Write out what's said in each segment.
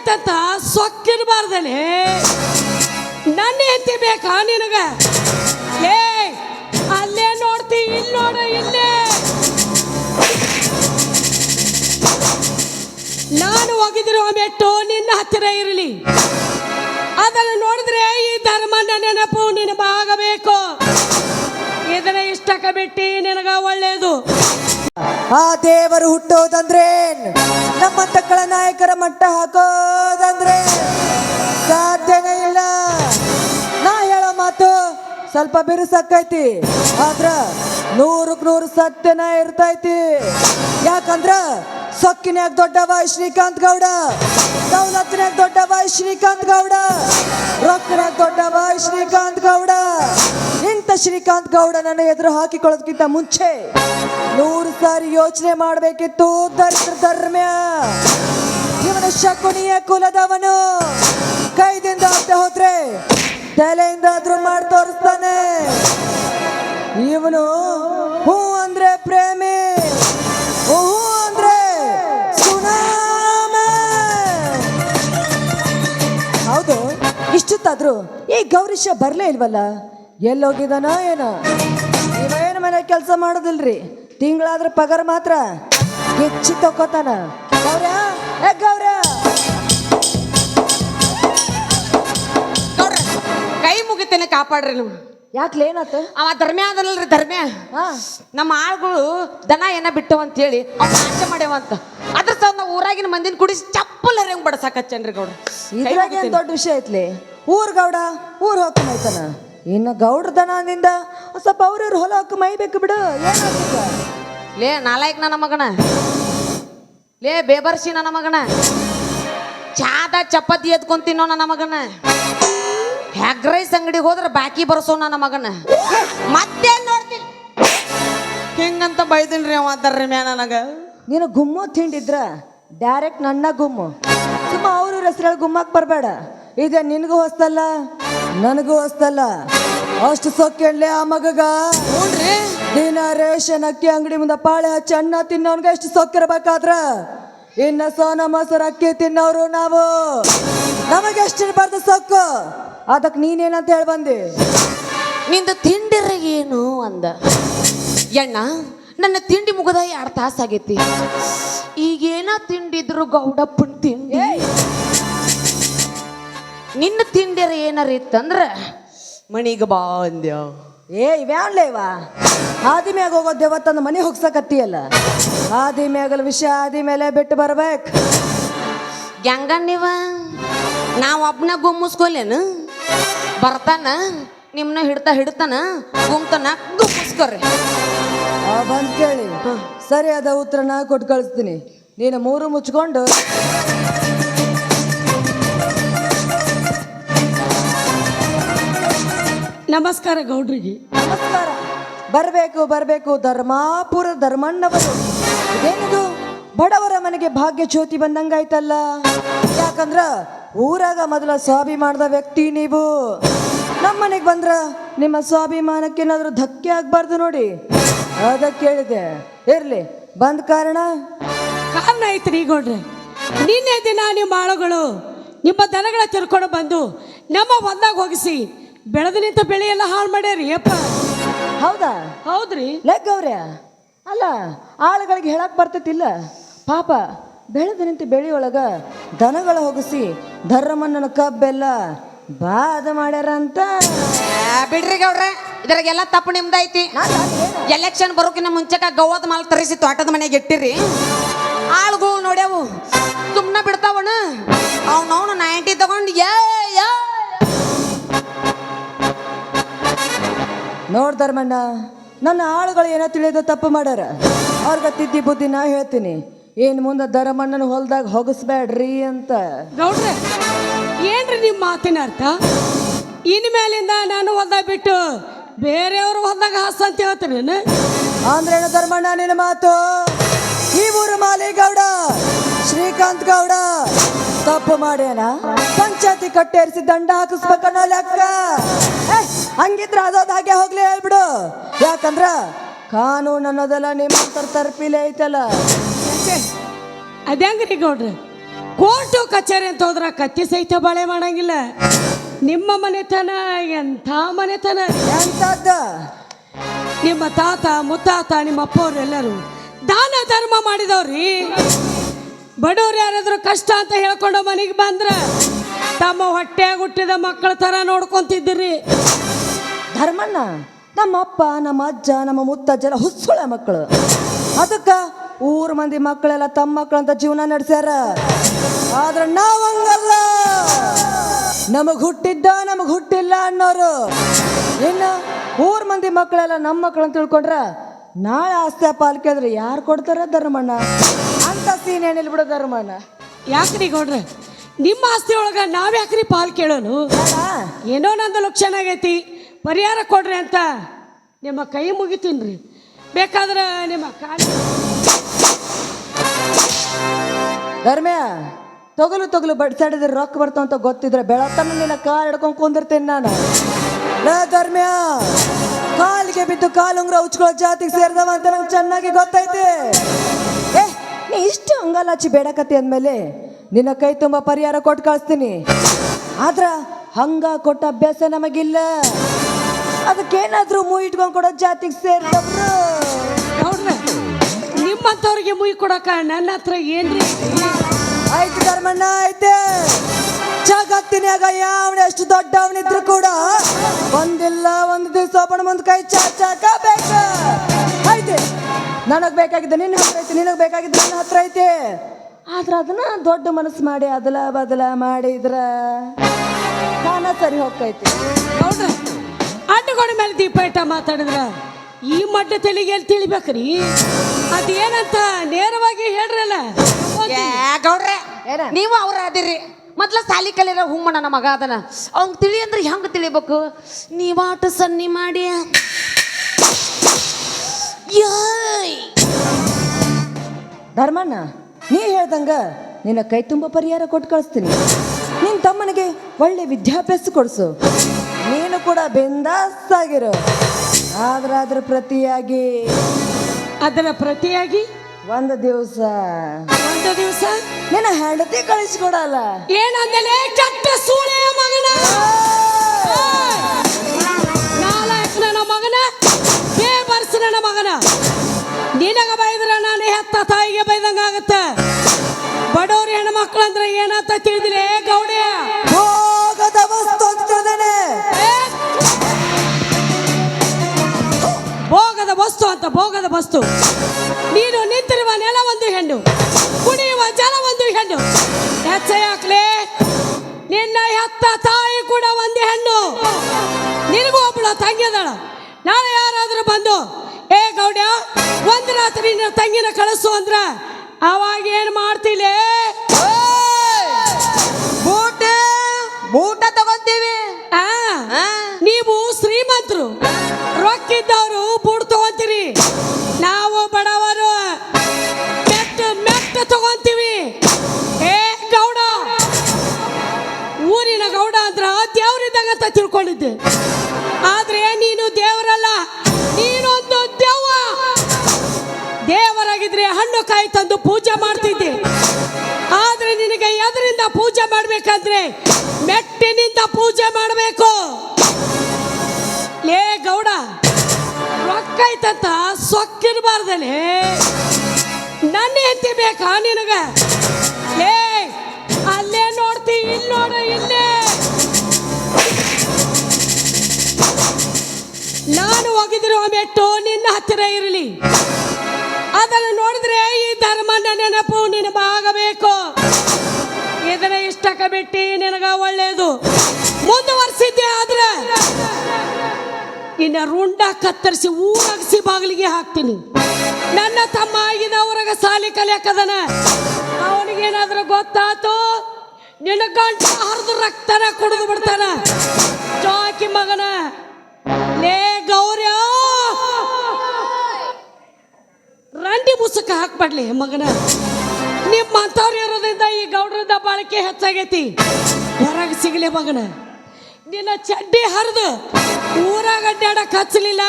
ಏನಾಯ್ತಂತ ಸೊಕ್ಕಿರಬಾರ್ದಲ್ಲಿ ನನ್ನ ಹೆಂಡತಿ ಬೇಕಾ ನಿನಗ? ಏ ಅಲ್ಲೇ ನೋಡ್ತಿ ಇಲ್ಲಿ ನೋಡು, ಇಲ್ಲೇ. ನಾನು ಹೋಗಿದ್ರು ಮೆಟ್ಟು ನಿನ್ನ ಹತ್ತಿರ ಇರಲಿ. ಅದನ್ನು ನೋಡಿದ್ರೆ ಈ ಧರ್ಮನ ನೆನಪು ನಿನಗಾಗಬೇಕು ಇದನ್ನ ಇಷ್ಟಕ್ಕೆ ಬಿಟ್ಟು ನಿನಗ ಒಳ್ಳೆಯದು ಆ ದೇವರು ಹುಟ್ಟೋದಂದ್ರೆ ನಮ್ಮ ತಕ್ಕಳ ನಾಯಕರ ಮಟ್ಟ ಹಾಕೋದಂದ್ರೆ ಸಾಧ್ಯನೇ ಇಲ್ಲ. ನಾ ಹೇಳೋ ಮಾತು ಸ್ವಲ್ಪ ಬಿರುಸಕ್ಕೈತಿ ಆದ್ರ ನೂರಕ್ ನೂರು ಸತ್ಯನ ಇರ್ತೈತಿ. ಯಾಕಂದ್ರ ಸೊಕ್ಕಿನ್ಯಾಗ ದೊಡ್ಡವ ಶ್ರೀಕಾಂತ್ ಗೌಡ. ದೌಲತ್ನ್ಯಾಗ ದೊಡ್ಡವ ಶ್ರೀಕಾಂತ್ ಗೌಡ. ರೊಕ್ಕನ್ಯಾಗ ಬಾಯ್ ಶ್ರೀಕಾಂತ್ ಗೌಡ. ಇಂಥ ಶ್ರೀಕಾಂತ್ ಗೌಡ ನನ್ನ ಎದುರು ಹಾಕಿಕೊಳ್ಳೋದಕ್ಕಿಂತ ಮುಂಚೆ ನೂರು ಸಾರಿ ಯೋಚನೆ ಮಾಡಬೇಕಿತ್ತು ದರಿದ್ರ ಧರ್ಮ್ಯ. ಇವನ ಶಕುನಿಯ ಕುಲದವನು ಕೈದಿಂದ ಅಂತ ಹೋದ್ರೆ ತಲೆಯಿಂದ ಆದ್ರೂ ಮಾಡಿ ತೋರಿಸ್ತಾನೆ. ಇವನು ಹೂ ಅಂದ್ರೆ ಪ್ರೇಮಿ. ಇಷ್ಟೊತ್ತಾದ್ರು ಈ ಗೌರೀಶ ಬರಲೇ ಇಲ್ವಲ್ಲ? ಎಲ್ಲೋಗಿದಾನೋ ಏನೋ? ಇವೇನು ಮನೆ ಕೆಲಸ ಮಾಡೋದಿಲ್ರಿ? ತಿಂಗಳಾದ್ರೆ ಪಗಾರ ಮಾತ್ರ? ಹೆಚ್ಚಿ ತಕೋತಾನ ಗೌರ ಏ ಗೌರ ಕೈ ಮುಗಿತೇನೆ ಕಾಪಾಡ್ರಿ ನೀವು. ಯಾಕೆ ಏನಾತ? ಅವ ಧರ್ಮ್ಯ ಅದಲ್ರಿ ಧರ್ಮ ನಮ್ಮ ಆಳುಗಳು ದನ ಏನ ಬಿಟ್ಟವ ಅಂತ ಹೇಳಿ ಅವ ನಾಶ ಮಾಡ್ಯಾವಂತ. ಅದ್ರ ಊರಾಗಿನ ಮಂದಿನ ಕುಡಿಸಿ ಚಪ್ಪಲ್ ಹರಿಯಂಗ್ ಬಡಸಾಕಚ್ಚನ್ರಿ ಗೌಡ್ರ? ಗೌಡ ಇದ್ರಾಗ ಏನ್ ದೊಡ್ಡ ವಿಷಯ ಐತ್ಲಿ? ಊರ್ ಗೌಡ ಊರ್ ಹೋಗ್ತಾನ ಇನ್ನು ಗೌಡ್ರ ದನದಿಂದ ಸ್ವಲ್ಪ ಅವ್ರವ್ರ ಹೊಲ ಮೈ ಮೈಬೇಕು ಬಿಡು ಏನಾಗ್ತದ? ಲೇ ನಾಲಾಯಕ್ ನನ್ನ ಮಗನ. ಲೇ ಬೇಬರ್ಸಿ ನನ್ನ ಮಗನ. ಚಾದ ಚಪಾತಿ ಎದ್ಕೊಂಡ್ ತಿನ್ನೋ ನನ್ನ ಮಗನ. ಹ್ಯಾಗ್ ರೈಸ್ ಅಂಗಡಿಗೆ ಹೋದ್ರೆ ಬಾಕಿ ಬರ್ಸೋ ನನ್ನ ಮಗನ. ಮತ್ತೆ ನೋಡ್ತೀನಿ ಹಿಂಗಂತ ಬೈದಿನ್ರಿ ಅವ ಧರ್ಮ್ಯ ನನಗ. ನೀನು ಗುಮ್ಮೋ ತಿಂಡಿದ್ರ ಡೈರೆಕ್ಟ್ ನನ್ನ ಗುಮ್ಮು. ಸುಮ್ಮ ಅವ್ರ ಹೆಸರು ಗುಮ್ಮಕ್ಕೆ ಬರಬೇಡ. ಈಗ ನಿನಗೂ ಹೊಸ್ತಲ್ಲ ನನಗೂ ಹೊಸ್ತಲ್ಲ. ಅಷ್ಟು ಸೊಕ್ಕೆಳ್ಳೆ ಆ ಮಗಗ. ನೋಡ್ರಿ ದಿನ ರೇಷನ್ ಅಕ್ಕಿ ಅಂಗಡಿ ಮುಂದೆ ಪಾಳೆ ಹಚ್ಚಿ ಅನ್ನ ತಿನ್ನೋನ್ಗೆ ಎಷ್ಟು ಸೊಕ್ಕಿರ್ಬೇಕಾದ್ರ ಇನ್ನ ಸೋನ ಮೊಸರು ಅಕ್ಕಿ ತಿನ್ನೋರು ನಾವು. ನಮಗೆ ಎಷ್ಟು ಇರಬಾರ್ದು ಸೊಕ್ಕು. ಅದಕ್ಕೆ ನೀನೇನಂತ ಹೇಳಿ ಬಂದಿ? ನಿಂದು ತಿಂಡಿರ ಏನು ಅಂದ? ಎಣ್ಣ ನನ್ನ ತಿಂಡಿ ಮುಗದ ಎರಡು ತಾಸಾಗೈತಿ. ಈಗೇನ ತಿಂಡಿದ್ರು ಗೌಡಪ್ಪನ ತಿಂಡಿ? ನಿನ್ನ ತಿಂಡಿರ ಏನಾರ ಇತ್ತಂದ್ರ? ಮನಿಗೆ ಬಾ ಅಂದ್ಯ? ಏ ಇವ್ಯಾನ್ಲೇವ ಹಾದಿ ಮ್ಯಾಗ ಹೋಗೋ ದೇವತ್ತಂದು ಮನೆ ಹೋಗ್ಸಕತ್ತಿಯಲ್ಲ? ಹಾದಿ ಮ್ಯಾಗಲ್ ವಿಷಯ ಹಾದಿ ಮೇಲೆ ಬಿಟ್ಟು ಬರ್ಬೇಕು. ಹೆಂಗ ನೀವ ನಾವು ಒಬ್ನ ಗುಮ್ಮಿಸ್ಕೊಲೇನು ಬರ್ತಾನ ನಿಮ್ಮನ್ನ ಹಿಡ್ತಾ ಹಿಡ್ತಾನ ಗುಮ್ತಾನ ಗುಮ್ಮಿಸ್ಕೊರಿ. ಬಂದ್ ಕೇಳಿ. ಉತ್ತರ ಉತ್ತರನ ಕೊಟ್ಟು ಕಳಿಸ್ತೀನಿ. ನೀನು ಮೂರು ಮುಚ್ಕೊಂಡು. ನಮಸ್ಕಾರ ಗೌಡ್ರಿಗೆ. ನಮಸ್ಕಾರ. ಬರಬೇಕು ಬರಬೇಕು. ಧರ್ಮಾಪುರ ಧರ್ಮಣ್ಣವರು. ಏನಿದು ಬಡವರ ಮನೆಗೆ ಭಾಗ್ಯ ಜ್ಯೋತಿ ಬಂದಂಗಾಯ್ತಲ್ಲ? ಯಾಕಂದ್ರ ಊರಾಗ ಮೊದಲ ಸ್ವಾಭಿಮಾನದ ವ್ಯಕ್ತಿ ನೀವು. ನಮ್ಮ ಮನೆಗೆ ಬಂದ್ರ ನಿಮ್ಮ ಸ್ವಾಭಿಮಾನಕ್ಕೆ ಏನಾದರೂ ಧಕ್ಕೆ ಆಗ್ಬಾರ್ದು ನೋಡಿ. ಅದಕ್ಕೆ ಕೇಳಿದೆ. ಇರ್ಲಿ ಬಂದ ಕಾರಣ? ಕಾರಣ ಐತ್ರಿ ಗೌಡ್ರೆ. ನಿನ್ನೆ ದಿನ ನಿಮ್ಮ ಆಳುಗಳು ನಿಮ್ಮ ದನಗಳ ತಿರ್ಕೊಂಡು ಬಂದು ನಮ್ಮ ಒಂದಾಗ ಹೋಗಿಸಿ ಬೆಳೆದು ನಿಂತ ಬೆಳೆ ಎಲ್ಲ ಹಾಳು ಮಾಡ್ಯಾರಿ ಅಪ್ಪ. ಹೌದಾ? ಹೌದ್ರಿ. ಗೌರ್ಯ ಅಲ್ಲ ಆಳುಗಳಿಗೆ ಹೇಳಕ್ ಬರ್ತೈತಿಲ್ಲ. ಪಾಪ ಬೆಳೆದ ನಿಂತು ಬೆಳೆಯೊಳಗ ದನಗಳ ಹೋಗಿಸಿ ಧರ್ಮಣ್ಣನ ಕಬ್ಬೆಲ್ಲ ಬಾದ ಮಾಡ್ಯಾರ ಅಂತ ಬಿಡ್ರಿ ಗೌಡ್ರೆ ಇದ್ರಾಗೆಲ್ಲ ತಪ್ಪು ನಿಮ್ದೈತಿ ಎಲೆಕ್ಷನ್ ಬರೋಕಿನ ಮುಂಚೆಕ ಗವ್ವದ ಮಾಲ್ ತರಿಸಿ ತೋಟದ ಮನೆಗೆ ಇಟ್ಟಿರಿ. ಆಳುಗಳು ನೋಡ್ಯಾವು. ಸುಮ್ಮನೆ ಬಿಡ್ತಾವಣ ಅವನವನು ನೈಂಟಿ ತಗೊಂಡು ಯಾ ಯಾ ನೋಡ್ ಧರ್ಮಣ್ಣ ನನ್ನ ಆಳುಗಳು ಏನೋ ತಿಳಿಯೋದು ತಪ್ಪು ಮಾಡ್ಯಾರ. ಅವ್ರಿಗೆ ತಿದ್ದಿ ಬುದ್ಧಿ ನಾ ಹೇಳ್ತೀನಿ. ಏನ್ ಮುಂದೆ ಧರ್ಮಣ್ಣನ ಹೊಲ್ದಾಗ ಹೊಗಸ್ಬೇಡ್ರಿ ಅಂತ. ನೋಡ್ರಿ ಏನ್ರಿ ನಿಮ್ಮ ಮಾತಿನ ಅರ್ಥ? ಇನ್ಮೇಲಿಂದ ನಾನು ಹೊಲ್ದಾಗ ಬಿಟ್ಟು ಬೇರೆಯವರು ಹೊಲ್ದಾಗ ಹಾಸ ಅಂತ ಹೇಳ್ತೀನಿ ಅಂದ್ರೆ ಧರ್ಮಣ್ಣ ನಿನ್ನ ಮಾತು. ಈ ಊರು ಮಾಲಿಗೌಡ ಶ್ರೀಕಾಂತ್ ಗೌಡ ತಪ್ಪು ಮಾಡ್ಯಾನ? ಪಂಚಾಯತಿ ಕಟ್ಟೇರಿಸಿ ದಂಡ ಹಾಕಿಸ್ಬೇಕನ್ನೋ ಲೆಕ್ಕ. ಏ, ಹಂಗಿದ್ರೆ ಅದೋದ್ ಹಾಗೆ ಹೋಗ್ಲಿ ಹೇಳ್ಬಿಡು. ಯಾಕಂದ್ರ ಕಾನೂನು ಅನ್ನೋದೆಲ್ಲ ನಿಮ್ಮಂತರ ತರ್ಪಿಲೆ ಐತಲ್ಲ. ಅದ್ಯಾಂಗ್ರಿ ಗೌಡ್ರೆ? ಕೋರ್ಟು ಕಚೇರಿ ಅಂತ ಹೋದ್ರ ಕತ್ತಿ ಸಹಿತ ಬಾಳೆ ಮಾಡಂಗಿಲ್ಲ. ನಿಮ್ಮ ಮನೆತನ ಎಂಥ ಮನೆತನ? ಎಂತದ್ದ ನಿಮ್ಮ ತಾತ ಮುತ್ತಾತ ನಿಮ್ಮ ಅಪ್ಪವ್ರು ಎಲ್ಲರೂ ದಾನ ಧರ್ಮ ಮಾಡಿದವ್ರಿ. ಬಡವ್ರು ಯಾರಾದ್ರೂ ಕಷ್ಟ ಅಂತ ಹೇಳ್ಕೊಂಡು ಮನೆಗೆ ಬಂದ್ರ ತಮ್ಮ ಹೊಟ್ಟೆಯಾಗ ಹುಟ್ಟಿದ ಮಕ್ಕಳ ತರ ನೋಡ್ಕೊಂತಿದ್ದೀರಿ. ಧರ್ಮಣ್ಣ, ನಮ್ಮ ಅಪ್ಪ, ನಮ್ಮ ಅಜ್ಜ, ನಮ್ಮ ಮುತ್ತಜ್ಜರ ಹುಸ್ಸುಳ ಮಕ್ಕಳು ಅದಕ್ಕ ಊರ್ ಮಂದಿ ಮಕ್ಕಳೆಲ್ಲ ತಮ್ಮ ಮಕ್ಕಳಂತ ಜೀವನ ನಡೆಸ್ಯಾರ. ಆದ್ರೆ ನಾವಂಗಲ್ಲ ನಮಗ್ ಹುಟ್ಟಿದ್ದ, ನಮಗ್ ಹುಟ್ಟಿಲ್ಲ ಅನ್ನೋರು. ಇನ್ನು ಊರ್ ಮಂದಿ ಮಕ್ಕಳೆಲ್ಲ ನಮ್ಮ ಮಕ್ಕಳಂತ ತಿಳ್ಕೊಂಡ್ರ ನಾಳೆ ಆಸ್ತಿ ಪಾಲ್ ಕೇಳಿದ್ರೆ ಯಾರು ಕೊಡ್ತಾರ ಧರ್ಮಣ್ಣ? ಅಂತ ಸೀನ್ ಏನಿಲ್ಲ ಬಿಡು ಧರ್ಮಣ್ಣ. ಯಾಕ್ರಿ ಗೌಡ್ರೆ? ನಿಮ್ಮ ಆಸ್ತಿ ಒಳಗ ನಾವ್ಯಾಕ್ರಿ ಪಾಲ್ ಕೇಳೋನು? ಏನೋ ನಂದು ಲಕ್ಷಣ ಆಗೈತಿ. ಪರಿಹಾರ ಕೊಡ್ರಿ ಅಂತ ನಿಮ್ಮ ಕೈ ಮುಗಿತೀನ್ರಿ ಬೇಕಾದ್ರೆ ನಿಮ್ಮ ಕಾಲ ಧರ್ಮ್ಯ ತೊಗಲು ತೊಗಲು ಬಡ್ಸಾಡಿದ್ರೆ ರೊಕ್ಕ ಬರ್ತಾವ ಅಂತ ಗೊತ್ತಿದ್ರೆ ಬೆಳತನ ನಿನ್ನ ಕಾಲ್ ಹಿಡ್ಕೊಂಡ್ ಕುಂದಿರ್ತೇನೆ ನಾನು. ಧರ್ಮ್ಯ! ಕಾಲಿಗೆ ಬಿದ್ದು ಕಾಲುಂಗ್ರ ಉಚ್ಕೊಳ್ಳೋ ಜಾತಿಗೆ ಸೇರಿದವ ಅಂತ ನಂಗೆ ಚೆನ್ನಾಗಿ ಗೊತ್ತೈತೆ. ಏ ನೀ ಇಷ್ಟು ಅಂಗಲಾಚಿ ಬೇಡಕತ್ತಿ ಅಂದಮೇಲೆ ನಿನ್ನ ಕೈ ತುಂಬ ಪರಿಹಾರ ಕೊಟ್ಟು ಕಳಿಸ್ತೀನಿ. ಆದ್ರ ಹಂಗ ಕೊಟ್ಟ ಅಭ್ಯಾಸ ನಮಗಿಲ್ಲ. ಅದಕ್ಕೇನಾದ್ರೂ ಮೂ ಇಟ್ಕೊಂಡು ಕೊಡೋ ಜಾತಿಗೆ ಸೇರಿದವ್ರು. ಗೌಡ್ರೆ ನಿಮ್ಮಂಥವ್ರಿಗೆ ಮುಯಿ ಕೊಡಕ ನನ್ನ ಹತ್ರ ಏನ್ರಿ? ಆಯ್ತು ಧರ್ಮಣ್ಣ ಐತೆ ಜಗತ್ತಿನಾಗ ಯಾವನ ಎಷ್ಟು ದೊಡ್ಡವನಿದ್ರು ಕೂಡ ಒಂದಿಲ್ಲ ಒಂದು ದಿವಸ ಒಬ್ಬನ ಮುಂದೆ ಕೈ ಚಾಚಾಕ ಬೇಕ ಐತೆ ನನಗ್ ಬೇಕಾಗಿದ್ದ ನಿನ್ನ ಹತ್ರ ಐತಿ ನಿನಗ್ ಬೇಕಾಗಿದ್ದ ನನ್ನ ಹತ್ರ ಐತೆ. ಆದ್ರ ಅದನ್ನ ದೊಡ್ಡ ಮನಸ್ಸು ಮಾಡಿ ಅದಲ ಬದಲ ಮಾಡಿದ್ರ ನಾನ ಸರಿ ಹೋಗ್ತೈತಿ. ಅಣ್ಣಗೋಡ ಅಡ್ಡಗೋಡ ಮೇಲೆ ದೀಪ ಇಟ್ಟ ಮಾತಾಡಿದ್ರ. ಈ ಮಡ್ಡ ತಲೆಗೆ ಎಲ್ಲಿ ತಿಳಿಬೇಕ್ರಿ? ಅದೇನಂತ ನೇರವಾಗಿ ಹೇಳ್ರಲ್ಲ. ಏ ಗೌಡ್ರೆ ಏನ? ನೀವು ಅವ್ರ ಅದಿರಿ ಮೊದ್ಲ ಸಾಲಿ ಕಲಿಯರ ಹುಮ್ಮಣ್ಣ ನಮ್ಮ ಮಗ ಅದನ. ಅವ್ನ ತಿಳಿ ಅಂದ್ರೆ ಹೆಂಗ್ ತಿಳಿಬೇಕು? ನೀವಾಟ ಸನ್ನಿ ಮಾಡಿ. ಧರ್ಮಣ್ಣ ನೀ ಹೇಳ್ದಂಗ ನಿನ್ನ ಕೈ ತುಂಬ ಪರಿಹಾರ ಕೊಟ್ಟು ಕಳಿಸ್ತೀನಿ. ನಿನ್ನ ತಮ್ಮನಿಗೆ ಒಳ್ಳೆ ವಿದ್ಯಾಭ್ಯಾಸ ಕೊಡಿಸು. ನೀನು ಕೂಡ ಬೆಂದಾಸ್ತಾಗಿರೋ ಆದ್ರಾದ್ರ ಆದ್ರೆ ಅದ್ರ ಪ್ರತಿಯಾಗಿ. ಅದರ ಪ್ರತಿಯಾಗಿ? ಒಂದು ದಿವಸ. ಒಂದು ದಿವಸ? ನಿನ್ನ ಹೆಂಡತಿ ಕಳಿಸ್ಕೊಡಲ್ಲ. ಏನಂದಲೇ? ಕೆಟ್ಟ ಸೂಳೆಯ ಮಗನ? ನಾಲ್ಕು ನನ್ನ ಮಗನ? ಬೇಬರ್ಸ್ ನನ್ನ ಮಗನ? ನಿನಗ ಬೈದ್ರ ನಾನು ಹೆತ್ತ ತಾಯಿಗೆ ಬೈದಂಗ ಆಗತ್ತ ಬಡವ್ರ ಹೆಣ್ಮಕ್ಳು ಅಂದ್ರೆ ಏನಂತ ತಿಳಿದಿಲೆ ವಸ್ತು. ನೀನು ನಿಂತಿರುವ ನೆಲ ಒಂದು ಹೆಣ್ಣು. ಕುಡಿಯುವ ಜಲ ಒಂದು ಹೆಣ್ಣು. ಹೆಚ್ಚಾಕ್ಲೆ ನಿನ್ನ ಹೆತ್ತ ತಾಯಿ ಕೂಡ ಒಂದು ಹೆಣ್ಣು. ನಿನಗೂ ಒಬ್ಬಳು ತಂಗಿ ಅದಾಳ. ನಾಳೆ ಯಾರಾದರೂ ಬಂದು ಏ ಗೌಡ್ಯ ಒಂದು ರಾತ್ರಿ ನಿನ್ನ ತಂಗಿನ ಕಳಿಸು ಅಂದ್ರ ಅವಾಗ ಏನು ಮಾಡ್ತಿಲೇ? ಬೂಟ ಬೂಟ ತಗೊಂತೀವಿ. ನೀವು ಶ್ರೀಮಂತರು. ರೊಕ್ಕಿದ್ದವರು ಅಂತ ಆದ್ರೆ ನೀನು ದೇವರಲ್ಲ. ನೀನೊಂದು ದೆವ್ವ. ದೇವರಾಗಿದ್ರೆ ಹಣ್ಣು ಕಾಯಿ ತಂದು ಪೂಜೆ ಮಾಡ್ತಿದ್ದೆ. ಆದ್ರೆ ನಿನಗೆ ಎದರಿಂದ ಪೂಜೆ ಮಾಡ್ಬೇಕಂದ್ರೆ ಮೆಟ್ಟಿನಿಂದ ಪೂಜೆ ಮಾಡಬೇಕು. ಲೇ ಗೌಡ, ರೊಕ್ಕ ಐತಂತ ನನ್ನ ಹೆಂಡತಿ ಬೇಕಾ ನಿನಗ? ಲೇ, ಅಲ್ಲೇ ನೋಡ್ತಿ, ಇಲ್ಲಿ ನೋಡು, ಇಲ್ಲೇ ನಾನು ಹೋಗಿದ್ರು ಮೆಟ್ಟು ನಿನ್ನ ಹತ್ತಿರ ಇರಲಿ. ಅದನ್ನು ನೋಡಿದ್ರೆ ಈ ಧರ್ಮನ ನೆನಪು ನಿನಗಾಗಬೇಕು ಇದನ್ನ ಇಷ್ಟಕ ಬಿಟ್ಟು ನಿನಗ ಒಳ್ಳೆಯದು ಮುಂದುವರ್ಸಿದ್ದೆ ಆದ್ರೆ ನಿನ್ನ ರುಂಡ ಕತ್ತರಿಸಿ ಊರಗಿಸಿ ಬಾಗಿಲಿಗೆ ಹಾಕ್ತೀನಿ. ನನ್ನ ತಮ್ಮ ಆಗಿದ ಊರಾಗ ಸಾಲಿ ಕಲಿಯಾಕದನ. ಅವನಿಗೇನಾದ್ರೂ ಗೊತ್ತಾತು? ನಿನ್ನ ಗಂಟ ಹರಿದು ರಕ್ತನ ಕುಡಿದು ಬಿಡ್ತಾನ. ಮುಸುಕ ಮಗನ. ನಿಮ್ಮ ಅಂಥವ್ರು ಇರೋದ್ರಿಂದ ಈ ಗೌಡ್ರದ ಬಾಳಿಕೆ ಹೆಚ್ಚಾಗೈತಿ. ಹೊರಗೆ ಸಿಗಲಿ ಮಗನ. ನಿನ್ನ ಚಡ್ಡಿ ಹರಿದು ಊರಾಗ ಅಡ್ಡಾಡಕ್ಕೆ ಹಚ್ಚಲಿಲ್ಲ.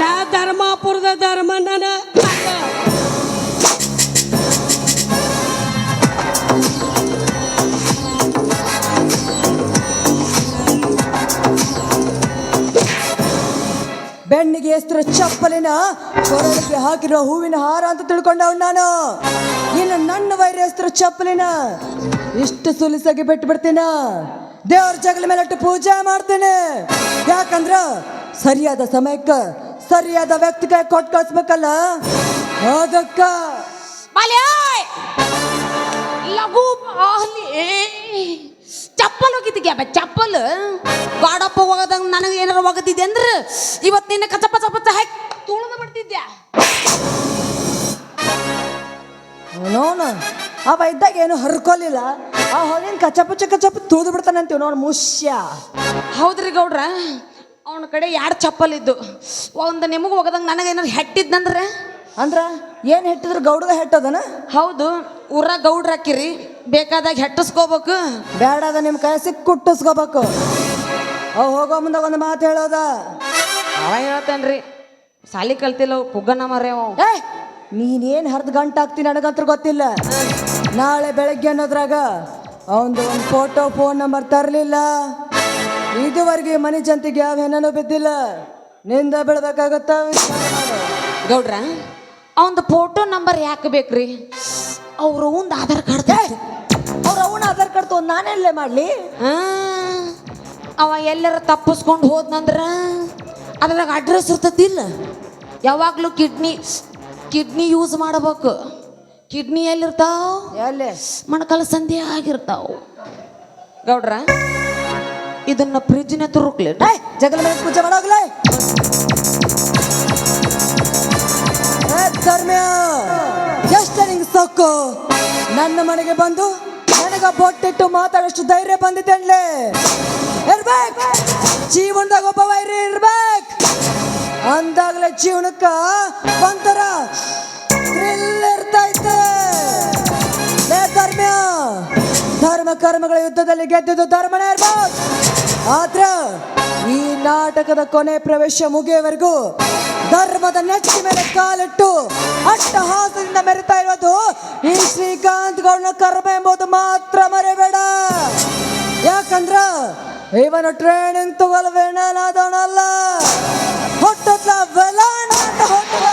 ನಾ ಧರ್ಮಾಪುರದ ಧರ್ಮಣ್ಣನ ಬೆನ್ನಿಗೆ ಎಸ್ತಿರೋ ಚಪ್ಪಲಿನ ಕೊರಳಿಗೆ ಹಾಕಿರೋ ಹೂವಿನ ಹಾರ ಅಂತ ತಿಳ್ಕೊಂಡವ್ ನಾನು. ಇನ್ನು ನನ್ನ ವೈರ ಎಸ್ತಿರೋ ಚಪ್ಪಲಿನ ಇಷ್ಟು ಸುಲಿಸಾಗಿ ಬಿಟ್ಟು ಬಿಡ್ತೀನ ದೇವ್ರ ಜಗಲ ಮೇಲೆ ಇಟ್ಟು ಪೂಜೆ ಮಾಡ್ತೇನೆ. ಯಾಕಂದ್ರ ಸರಿಯಾದ ಸಮಯಕ್ಕೆ ಸರಿಯಾದ ವ್ಯಕ್ತಿಗೆ ಕೊಟ್ಟು ಕಳ್ಸ್ಬೇಕಲ್ಲ? ಅದಕ್ಕ. ಲಘು ಚಪ್ಪಲ್ ಹೋಗಿದ್ದಿಗೆ ಅಬ್ಬ ಚಪ್ಪಲ್? ಗಾಡಪ್ಪ ಹೋಗದಂಗ ನನಗೆ ಏನಾರ ಹೋಗದಿದ್ದೆ ಅಂದ್ರೆ? ಇವತ್ತು ನಿನ್ನ ಕಚಪ ಚಪಚ ಹಾಕಿ ತುಳಿದು ಬಿಡ್ತಿದ್ದೆ ನೋನು ಅವ ಇದ್ದಾಗ ಏನು ಹರ್ಕೊಲಿಲ್ಲ. ಆ ಹೊಲಿನ ಕಚಪುಚ್ಚ ಕಚಪ ತುಳಿದು ಬಿಡ್ತಾನಂತೀವಿ ನೋಡ್ ಮುಷ್ಯ. ಹೌದ್ರಿ ಗೌಡ್ರ. ಅವನ ಕಡೆ ಎರಡು ಚಪ್ಪಲ್ ಇದ್ದು? ಒಂದು ನಿಮಗೆ ಹೋಗದಂಗ ನನಗೆ ಏನಾರು ಹೆಟ್ಟಿದ್ನಂದ್ರೆ ಅಂದ್ರ? ಏನ್ ಹೆಟ್ಟಿದ್ರು ಗೌಡಗ ಹೆಟ್ಟದನ? ಹೌದು ಊರ ಗೌಡ್ರ ಹಾಕಿರಿ ಬೇಕಾದಾಗ ಹೆಟ್ಟಿಸ್ಕೋಬೇಕು. ಬೇಡದ ನಿಮ್ಮ ಕೈ ಸಿಕ್ ಕುಟ್ಟಿಸ್ಕೋಬೇಕು. ಅವ್ ಹೋಗೋ ಮುಂದೆ ಒಂದು ಮಾತು ಹೇಳೋದ. ಅವ ಹೇಳ್ತೇನ್ರಿ ಸಾಲಿ ಕಲ್ತಿಲ್ಲ ಪುಗ್ಗನ ಮರೆ ಅವ. ಏ ನೀನೇನ್ ಹರ್ದ್ ಗಂಟೆ ಹಾಕ್ತಿ ನನಗಂತ್ರ ಗೊತ್ತಿಲ್ಲ. ನಾಳೆ ಬೆಳಗ್ಗೆ ಅನ್ನೋದ್ರಾಗ ಅವಂದು ಒಂದು ಫೋಟೋ ಫೋನ್ ನಂಬರ್ ತರಲಿಲ್ಲ. ಇದುವರೆಗೆ ಮನೆ ಜಂತಿಗೆ ಯಾವ ಬಿದ್ದಿಲ್ಲ. ನಿಂದ ಬೆಳ್ಬೇಕಾಗತ್ತ. ಗೌಡ್ರ ಅವಂದು ಫೋಟೋ ನಂಬರ್ ಯಾಕೆ ಬೇಕ್ರಿ? ಅವ್ರ ಒಂದು ಆಧಾರ್ ಕಾರ್ಡ್ ಅವ್ರ ಅವನ ಆಧಾರ್ ಕಾರ್ಡ್ ತೊಗೊಂಡು ನಾನೆಲ್ಲೇ ಮಾಡ್ಲಿ? ಅವ ಎಲ್ಲರ ತಪ್ಪಿಸ್ಕೊಂಡು ಹೋದ್ನಂದ್ರ ಅದ್ರಾಗ ಅಡ್ರೆಸ್ ಇರ್ತದಿಲ್ಲ ಯಾವಾಗಲೂ ಕಿಡ್ನಿ ಕಿಡ್ನಿ ಯೂಸ್ ಮಾಡಬೇಕು. ಕಿಡ್ನಿ ಎಲ್ಲಿರ್ತಾವ? ಮಣಕಾಲ ಮೊಣಕಾಲ ಸಂಧಿ ಆಗಿರ್ತಾವ. ಗೌಡ್ರ ಇದನ್ನ ಫ್ರಿಜ್ನ ತುರುಕ್ಲಿ. ಜಗಲ ಮೇಲೆ ಪೂಜೆ ಮಾಡೋಗ್ಲೇ. ಏ ಧರ್ಮ್ಯ! ಎಷ್ಟ ನಿಂಗೆ ಸೊಕ್ಕು. ನನ್ನ ಮನೆಗೆ ಬಂದು ನನಗ ಬೊಟ್ಟಿಟ್ಟು ಮಾತಾಡೋಷ್ಟು ಧೈರ್ಯ ಬಂದಿದ್ದೇನ್ಲೆ? ಇರ್ಬೇಕು ಜೀವನದಾಗ ಒಬ್ಬ ವೈರಿ ಇರ್ಬೇಕು ಅಂದಾಗಲೇ ಜೀವನಕ್ಕ ಒಂಥರ ಇರ್ತೈತೆ ಕರ್ಮಗಳ ಯುದ್ಧದಲ್ಲಿ ಗೆದ್ದಿದ್ದು ಧರ್ಮನೇ ಇರ್ಬೋದು ಆದ್ರ ಈ ನಾಟಕದ ಕೊನೆ ಪ್ರವೇಶ ಮುಗಿಯವರೆಗೂ ಧರ್ಮದ ನೆಚ್ಚಿ ಮೇಲೆ ಕಾಲಿಟ್ಟು ಅಟ್ಟಹಾಸದಿಂದ ಮೆರಿತಾ ಇರೋದು ಈ ಶ್ರೀಕಾಂತ್ ಗೌಡನ ಕರ್ಮ ಎಂಬುದು ಮಾತ್ರ ಮರೆಬೇಡ. ಯಾಕಂದ್ರ ಇವನು ಟ್ರೈನಿಂಗ್ ತಗೊಳ್ವೇಣನಾದವನಲ್ಲ ಹುಟ್ಟುತ್ತ ವೆಲಾಣ ಅಂತ ಹುಟ್ಟುವ